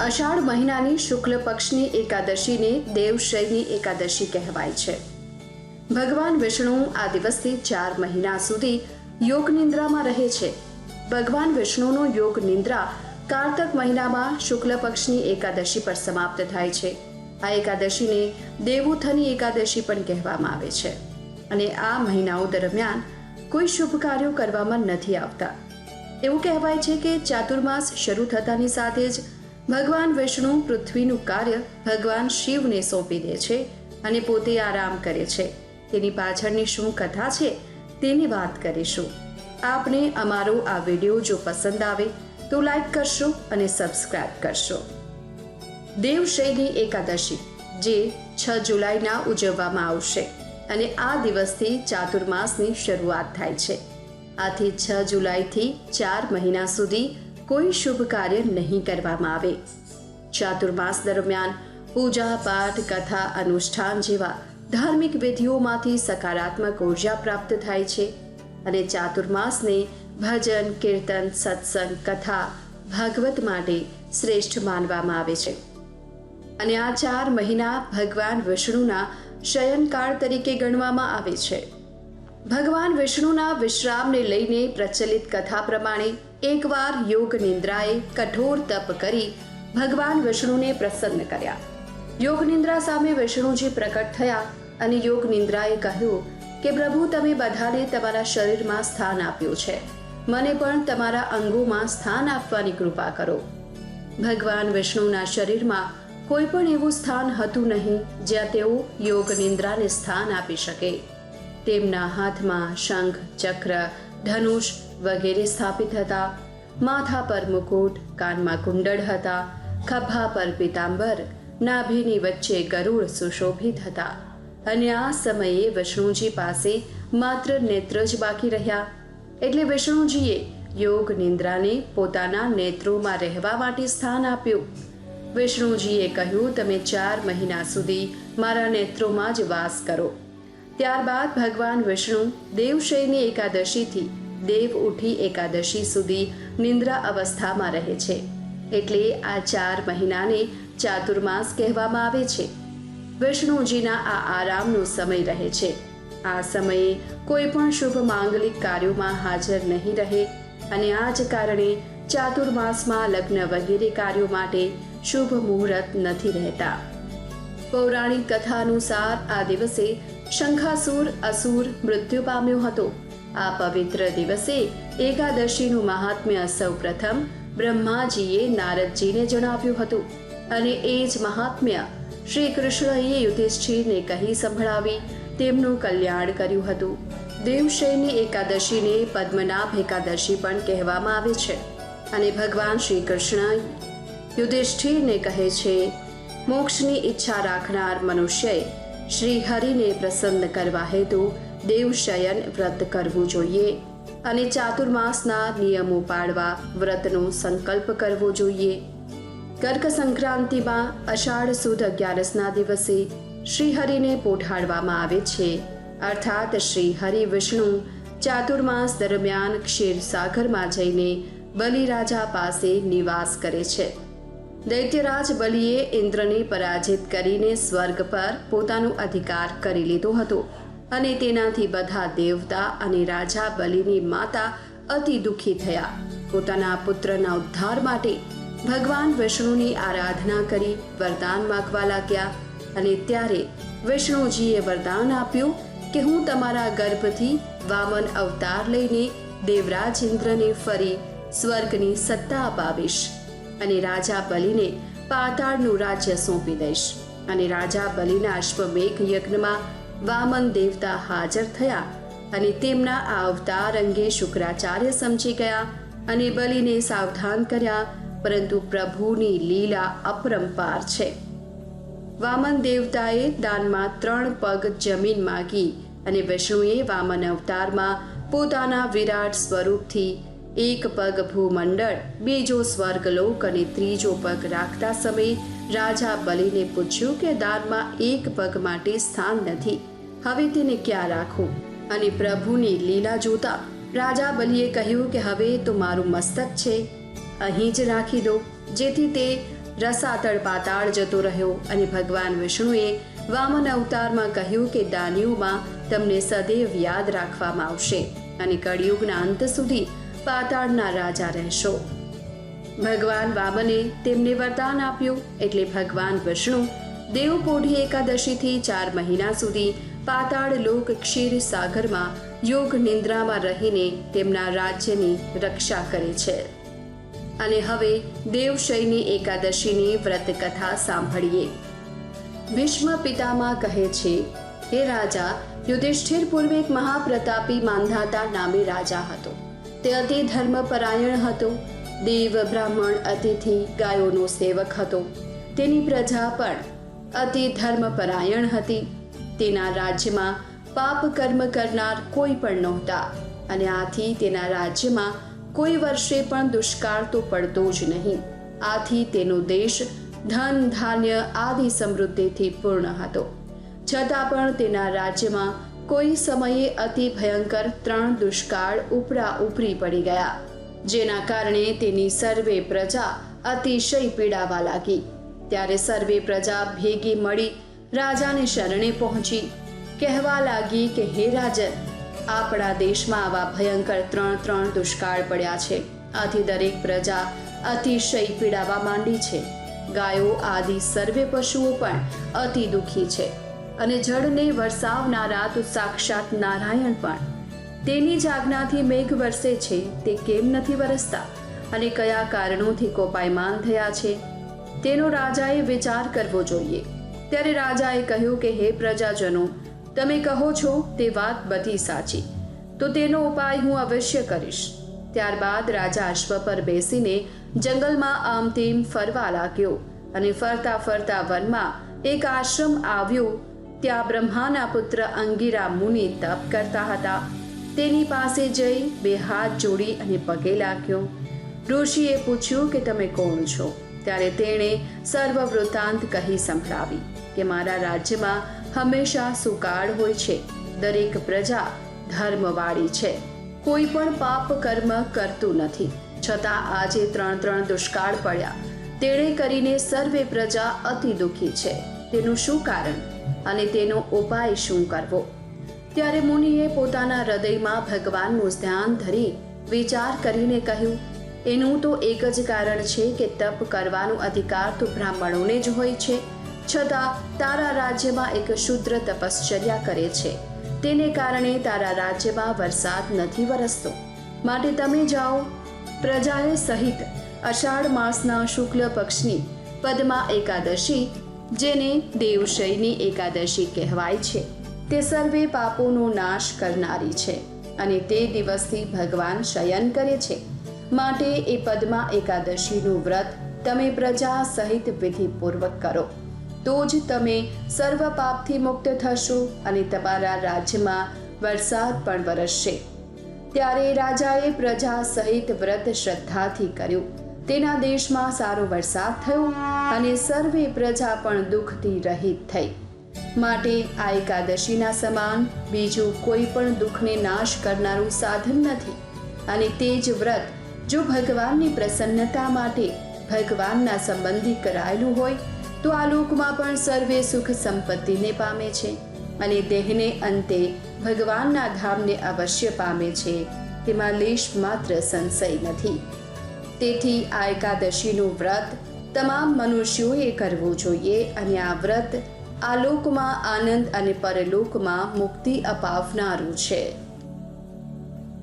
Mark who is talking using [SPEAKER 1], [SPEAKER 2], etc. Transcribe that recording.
[SPEAKER 1] અષાઢ મહિનાની શુક્લ પક્ષની એકાદશીને દેવશયની એકાદશી કહેવાય છે. ભગવાન વિષ્ણુ આ દિવસથી ચાર મહિના સુધી યોગ નિંદ્રામાં રહે છે. ભગવાન વિષ્ણુનો યોગ નિંદ્રા કારતક મહિનામાં શુક્લ પક્ષની એકાદશી પર સમાપ્ત થાય છે. આ એકાદશીને દેવુથની એકાદશી પણ કહેવામાં આવે છે. અને આ મહિનાઓ દરમિયાન કોઈ શુભ કાર્યો કરવામાં નથી આવતા. એવું કહેવાય છે કે ચાતુર્માસ શરૂ થતાની સાથે જ ભગવાન વિષ્ણુ પૃથ્વીનું કાર્ય ભગવાન શિવને સોંપી દે છે અને પોતે આરામ કરે છે. તેની પાછળની શું કથા છે તેની વાત કરીશું. આપને અમારો આ વીડિયો જો પસંદ આવે તો લાઈક કરશો અને સબસ્ક્રાઇબ કરશો. દેવશયની એકાદશી, જે છ જુલાઈના ઉજવવામાં આવશે અને આ દિવસથી ચાતુર્માસની શરૂઆત થાય છે. આથી છ જુલાઈથી ચાર મહિના સુધી કોઈ શુભ કાર્ય નહીં કરવામાં આવે ચાતુર્માસ દરમિયાન પૂજા પાઠ કથા અનુષ્ઠાન જેવા ધાર્મિક વિધિઓમાંથી સકારાત્મક ઊર્જા પ્રાપ્ત થાય છે અને ચાતુર્માસને ભજન કીર્તન સત્સંગ કથા ભાગવત માટે શ્રેષ્ઠ માનવામાં આવે છે અને આ ચાર મહિના ભગવાન વિષ્ણુના શયનકાળ તરીકે ગણવામાં આવે છે। ભગવાન વિષ્ણુના વિશ્રામને લઈને પ્રચલિત કથા પ્રમાણે એકવાર યોગ નિંદ્રાએ કઠોર તપ કરી ભગવાન વિષ્ણુને પ્રસન્ન કર્યા. યોગ નિંદ્રા સામે વિષ્ણુજી પ્રકટ થયા અને યોગ નિંદ્રાએ કહ્યું કે, પ્રભુ, તમે બધાને તમારા શરીરમાં સ્થાન આપ્યું છે. મને પણ તમારા અંગોમાં સ્થાન આપવાની કૃપા કરો. ભગવાન વિષ્ણુના શરીરમાં કોઈ પણ એવું સ્થાન હતું નહીં જ્યાં તેઓ યોગ નિંદ્રાને સ્થાન આપી શકે. તેમના હાથમાં શંખ, ચક્ર, ધનુષ વગેરે સ્થાપિત હતા. માથા પર મુકુટ, કાનમાં કુંડળ હતા. ખભા પર પિતાંબર, નાભીની વચ્ચે ગરુડ સુશોભિત હતા. અને આ સમયે વિષ્ણુજી પાસે માત્ર નેત્ર જ બાકી રહ્યા. એટલે વિષ્ણુજીએ યોગ નિંદ્રાને પોતાના નેત્રોમાં રહેવા માટે સ્થાન આપ્યું. વિષ્ણુજીએ કહ્યું, તમે ચાર મહિના સુધી મારા નેત્રોમાં જ વાસ કરો. ત્યારબાદ ભગવાન વિષ્ણુ દેવશયની એકાદશીથી દેવ ઉઠી એકાદશી સુધી નિંદ્રા અવસ્થામાં રહે છે. એટલે આ ચાર મહિનાને ચાતુર્માસ કહેવામાં આવે છે. વિષ્ણુજીના આ આરામનો સમય રહે છે. આ સમયે કોઈ પણ શુભ માંગલિક કાર્યોમાં હાજર નહીં રહે અને આ જ કારણે ચાતુર્માસમાં લગ્ન વગેરે કાર્યો માટે શુભ મુહૂર્ત નથી રહેતા. પૌરાણિક કથા અનુસાર આ દિવસે શંખાસુર, અસુર, મૃત્યુ પામ્યો હતો. આ પવિત્ર દિવસે એકાદશીનું મહાત્મ્ય સૌ પ્રથમ બ્રહ્માજીએ નારદજીને જણાવ્યું હતું. અને એ જ મહાત્મ્ય શ્રી કૃષ્ણએ યુધિષ્ઠિરને કહી સંભળાવી તેમનું કલ્યાણ કર્યું હતું. દેવશયની એકાદશીને પદ્મનાભ એકાદશી પણ કહેવામાં આવે છે. અને ભગવાન શ્રી કૃષ્ણ યુધિષ્ઠિરને કહે છે, મોક્ષની ઈચ્છા રાખનાર મનુષ્યએ શ્રી હરિને પ્રસન્ન કરવા હેતુ દેવશયન વ્રત કરવું જોઈએ અને ચાતુર્માસના નિયમો પાળવા વ્રતનો સંકલ્પ કરવો જોઈએ. કર્ક સંક્રાંતિમાં અષાઢ સુદ અગિયારસના દિવસે શ્રીહરિને પોઢાડવામાં આવે છે. અર્થાત શ્રી હરિ વિષ્ણુ ચાતુર્માસ દરમિયાન ક્ષીરસાગરમાં જઈને બલિરાજા પાસે નિવાસ કરે છે. દૈત્યરાજ બલિએ ઇન્દ્રને પરાજિત કરીને સ્વર્ગ પર પોતાનો અધિકાર કરી લીધો હતો અને તેનાથી બધા દેવતા અને રાજા બલિની માતા અતિ દુઃખી થયા. પોતાના પુત્રના ઉદ્ધાર માટે ભગવાન વિષ્ણુની આરાધના કરી વરદાન માગવા લાગ્યા અને ત્યારે વિષ્ણુજીએ વરદાન આપ્યું કે હું તમારા ગર્ભથી વામન અવતાર લઈને દેવરાજ ઇન્દ્રને ફરી સ્વર્ગની સત્તા અપાવીશ. અને રાજા બલિને પાતાળનું રાજ્ય સોંપી દઈશ. અને રાજા બલિના અશ્વમેઘ યજ્ઞમાં વામન દેવતા હાજર થયા અને તેમના આ અવતાર અંગે શુક્રાચાર્ય સમજી ગયા અને બલિને સાવધાન કર્યા, પરંતુ પ્રભુની લીલા અપરંપાર છે. વામન દેવતાએ દાનમાં ત્રણ પગ જમીન માગી અને વિષ્ણુએ વામન અવતારમાં પોતાના વિરાટ સ્વરૂપથી એક પગ ભૂમંડળ, બીજો સ્વર્ગલોક અને ત્રીજો પગ રાખતા સમયે રાજા બલિને પૂછ્યું કે દાનમાં એક પગ માટે સ્થાન નથી. હવે તેને ક્યાં રાખું અને પ્રભુની લીલા જોતા. રાજા બલિએ કહ્યું કે હવે તો મારું મસ્તક છે. અહીં જ રાખી દો. જેથી તે રસાતળ પાતાળ જતો રહ્યો અને ભગવાન વિષ્ણુએ વામન અવતારમાં કહ્યું કે દાનીઓમાં તમને સદૈવ યાદ રાખવામાં આવશે. અને કળિયુગના અંત સુધી પાતાળના રાજા રહેશો. ભગવાન વામને તેમને વરદાન આપ્યું એટલે ભગવાન વિષ્ણુ દેવપોઢી એકાદશીથી ચાર મહિના સુધી પાતાળ લોક ક્ષીર સાગરમાં યોગ નિંદ્રામાં રહીને તેમના રાજ્યની રક્ષા કરે છે. અને હવે દેવશયની એકાદશીની વ્રત કથા સાંભળીએ. ભીષ્મ પિતામાં કહે છે, હે રાજા, યુધિષ્ઠિર પૂર્વે એક મહાપ્રતાપી માંધાતા નામે રાજા હતો. તે અતિ ધર્મપરાયણ હતો. દેવ બ્રાહ્મણ અતિથિ ગાયોનો સેવક હતો. તેની પ્રજા પણ અતિ ધર્મપરાયણ હતી. તેના રાજ્યમાં પાપ કર્મ કરનાર કોઈ પણ નહોતા અને આથી તેના રાજ્યમાં કોઈ વર્ષે પણ દુષ્કાળ તો પડતો જ નહીં. આથી તેનો દેશ ધન, ધાન્ય, આદિ સમૃદ્ધિથી પૂર્ણ હતો. છતાં પણ તેના રાજ્યમાં કોઈ સમયે અતિ ભયંકર ત્રણ દુષ્કાળ ઉપરા ઉપરી પડી ગયા, જેના કારણે તેની સર્વે પ્રજા અતિશય પીડાવા લાગી. ત્યારે સર્વે પ્રજા ભેગી મળી રાજાને શરણે પહોંચી. કહેવા લાગી કે, હે રાજન, આપણા દેશમાં આવા ભયંકર ત્રણ ત્રણ દુષ્કાળ પડ્યા છે. આથી દરેક પ્રજા અતિશય પીડાવા માંડી છે. ગાયો, આદિ, સર્વે પશુઓ પણ અતિ દુઃખી છે. અને જળને વરસાવનારા તો સાક્ષાત નારાયણ પણ. તેની જ આજ્ઞાથી મેઘ વરસે છે, તે કેમ નથી વરસતા? અને કયા કારણોથી કોપાયમાન થયા છે? તેનો રાજાએ વિચાર કરવો જોઈએ. ત્યારે રાજાએ કહ્યું કે, હે પ્રજાજનો, તમે કહો છો તે વાત બધી સાચી. તો તેનો ઉપાય હું અવશ્ય કરીશ. ત્યારબાદ રાજા અશ્વ પર બેસીને જંગલમાં આમ તેમ ફરવા લાગ્યો અને ફરતા ફરતા વનમાં એક આશ્રમ આવ્યો ત્યાં બ્રહ્માના પુત્ર અંગીરા મુનિ તપ કરતા હતા તેની પાસે જઈ બે હાથ જોડી અને પગે લાગ્યો. ઋષિએ પૂછ્યું કે તમે કોણ છો? ત્યારે તેણે સર્વ વૃત્તાંત કહી સંભળાવી કે મારા રાજ્યમાં હંમેશા સુકાળ હોય છે. દરેક પ્રજા ધર્મવાળી છે. કોઈ પણ પાપ કર્મ કરતું નથી. છતાં આજે ત્રણ ત્રણ દુષ્કાળ પડ્યા. તેણે કરીને સર્વે પ્રજા અતિ દુઃખી છે. તેનું શું કારણ? અને તેનો ઉપાય શું કરવો? ત્યારે મુનિએ પોતાના હૃદયમાં ભગવાનનું ધ્યાન ધરી વિચાર કરીને કહ્યું, એનું તો એક જ કારણ છે કે તપ કરવાનો અધિકાર તો બ્રાહ્મણોને જ હોય છે. છતાં તારા રાજ્યમાં એક શુદ્ર તપશ્ચર્યા કરે છે. તેને કારણે તારા રાજ્યમાં વરસાદ નથી વરસતો. માટે તમે જાઓ. પ્રજાએ સહિત અષાઢ માસના શુક્લ પક્ષની પદમાં એકાદશી જેને દેવશયની એકાદશી કહેવાય છે. તે સર્વે પાપોનો નાશ કરનારી છે અને તે દિવસથી ભગવાન શયન કરે છે. માટે એ પદ્મા એકાદશીનું વ્રત તમે પ્રજા સહિત વિધિપૂર્વક કરો. તો જ તમે સર્વ પાપથી મુક્ત થશો અને તમારા રાજ્યમાં વરસાદ પણ વરસશે. ત્યારે રાજાએ પ્રજા સહિત વ્રત શ્રદ્ધાથી કર્યું. તેના દેશમાં સારો વરસાદ થયો અને સર્વે પ્રજા પણ દુઃખથી રહિત થઈ. માટે આ એકાદશીના સમાન બીજું કોઈ પણ દુઃખને નાશ કરનારું સાધન નથી. અને તે જ વ્રત જો ભગવાનની પ્રસન્નતા માટે ભગવાનના સંબંધી કરાયેલું હોય, તો આ લોકમાં પણ સર્વે સુખ સંપત્તિને પામે છે અને દેહને અંતે ભગવાનના ધામને અવશ્ય પામે છે. તેમાં લેશ માત્ર સંશય નથી. તેથી આ એકાદશીનું વ્રત તમામ મનુષ્યોએ કરવું જોઈએ અને આ વ્રત આ લોકમાં આનંદ અને પરલોકમાં મુક્તિ અપાવનારું છે.